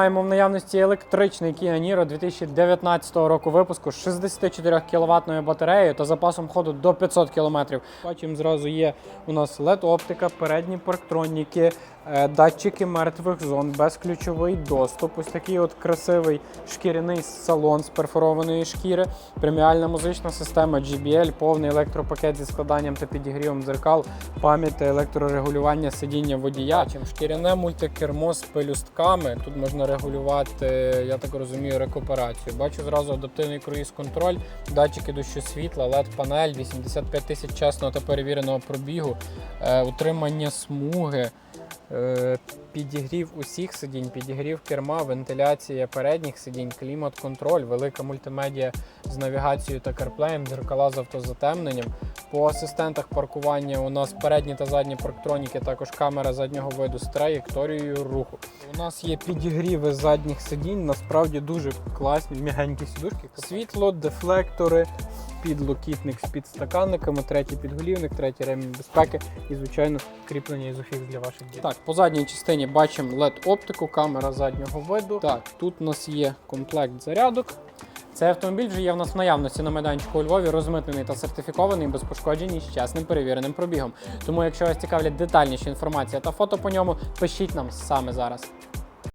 Маємо в наявності електричний Kia Niro 2019 року випуску з 64 кВт батареєю та запасом ходу до 500 км. Бачимо, зразу є у нас LED-оптика, передні парктроніки, е, датчики мертвих зон, безключовий доступ. Ось такий от красивий шкіряний салон з перфорованої шкіри, преміальна музична система GBL, повний електропакет зі складанням та підігрівом дзеркал, пам'ять електрорегулювання сидіння водія. Бачимо шкіряне мультикермо з пелюстками. Тут можна регулювати, я так розумію, рекуперацію. Бачу зразу адаптивний круїз-контроль, датчики дощу світла, LED-панель, 85 тисяч чесного та перевіреного пробігу, е, утримання смуги. Е, Підігрів усіх сидінь, підігрів керма, вентиляція передніх сидінь, клімат-контроль, велика мультимедіа з навігацією та CarPlay, дзеркала з автозатемненням. По асистентах паркування у нас передні та задні парктроніки, також камера заднього виду з траєкторією руху. У нас є підігріви задніх сидінь, насправді дуже класні, м'ягенькі сідушки. Світло, дефлектори, підлокітник з підстаканниками, третій підголівник, третій ремінь безпеки і, звичайно, кріплення ізофікс для ваших дітей. Так, по задній частині бачимо LED-оптику, камера заднього виду. Так, тут у нас є комплект зарядок. Цей автомобіль вже є в нас в наявності на майданчику у Львові, розмитнений та сертифікований без пошкоджень і чесним перевіреним пробігом. Тому, якщо вас цікавлять детальніші інформація та фото по ньому, пишіть нам саме зараз.